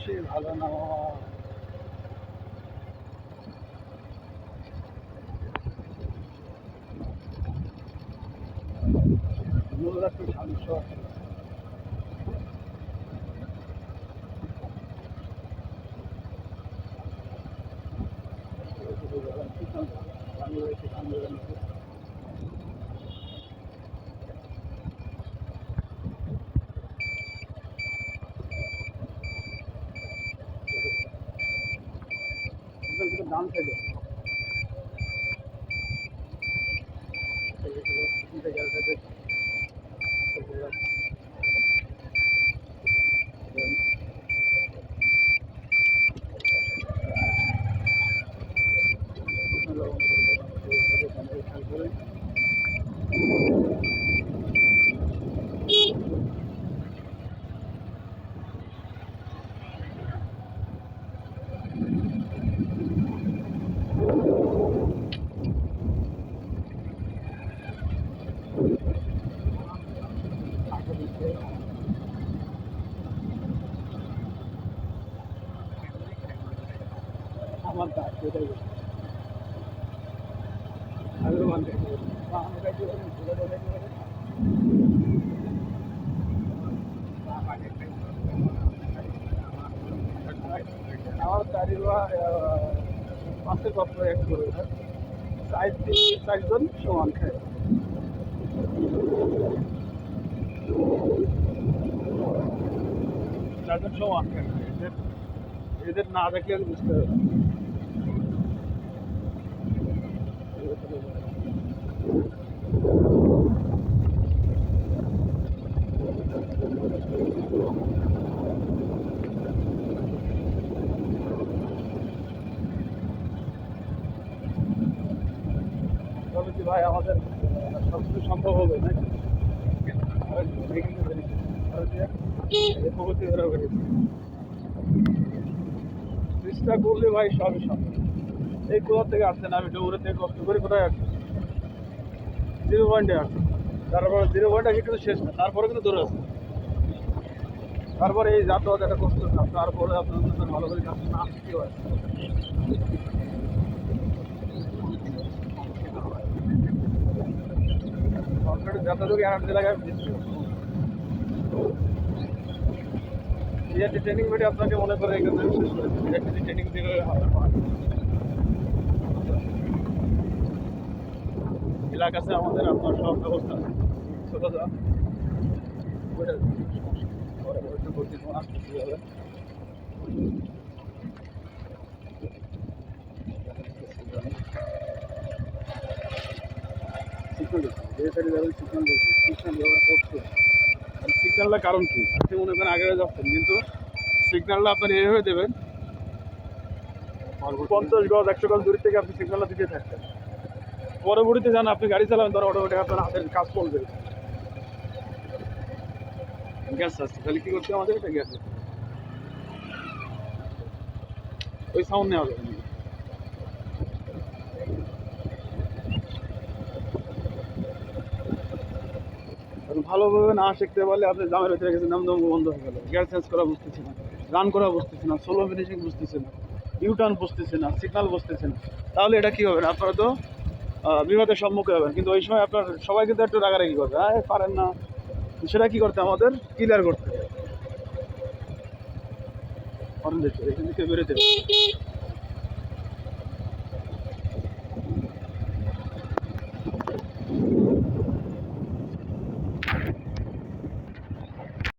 সে ভালো না নোংরা একটু সমস্যা আছে দাম থাকে আমার কাজ সেটাই मानता है बताइए अगर मानते हैं हाँ हम कहते हैं ನಾವು ತಾರಿರುವ ಮಾಸ್ಟರ್ ಕಾಪ್ಟರ್ ಎಕ್ಸ್ಪೋರ್ ಸಾಹಿತ್ಯ ಸಾಹಿತ್ಯ ಶೋ ಅಂತ ಹೇಳಿ ಶೋ ಅಂತ ಹೇಳಿ ಎದುರು ನಾ ಅದಕ್ಕೆ ভাই আমাদের সব কিছু সম্ভব হবে চেষ্টা করলে ভাই সবই সম্ভব। এই কোথা থেকে আসছেন? আমি ডৌরে থেকে কষ্ট করে কোথায় আসছি জিরো পয়েন্টে আসছি তারপরে জিরো পয়েন্টটা কিন্তু শেষ না, তারপরে কিন্তু দৌড়ে আছে তারপরে এই যাতায়াত একটা কষ্ট না, তারপরে আপনার ভালো করে কাজ না শিখতে হয়? জায়গায় দিচ্ছে সিআরটি ট্রেনিং মেটে আপনাকে মনে করে শেষ করে ট্রেনিং দিলে না। এলাকাতে আমাদের আপনার সব ব্যবস্থা ছোটো যা ওইটা হবে। সিগন্যালটা কারণ কি? আপনি মনে করেন আগে যাচ্ছেন কিন্তু সিগন্যালটা আপনার এ হয়ে দেবেন পঞ্চাশ গজ একশো গজ দূর থেকে আপনি সিগন্যালটা দিতে থাকবেন। পরবর্তীতে যান, আপনি গাড়ি চালাবেন, ধরো অটোমেটিক আপনার হাতের কাজ করবে গ্যাস আসছে তাহলে কি হবে আমাদের? এটা গ্যাস ওই সাউন্ড নেওয়া যাবে ভালোভাবে না শিখতে পারলে আপনি জামের ভিতরে গেছে নাম দম বন্ধ হয়ে গেল। গিয়ার চেঞ্জ করা বুঝতেছি না, রান করা বুঝতেছি না সোলো ফিনিশিং বুঝতেছি না ইউটার্ন বুঝতেছি না সিগন্যাল বুঝতেছি না। তাহলে এটা কী হবে আপনারা তো বিপদের সম্মুখীন হবেন কিন্তু ওই সময় আপনার সবাই কিন্তু একটু রাগারাগি করবে হ্যাঁ পারেন না সেটা কী করতে আমাদের ক্লিয়ার করতে হবে। বেরোতে।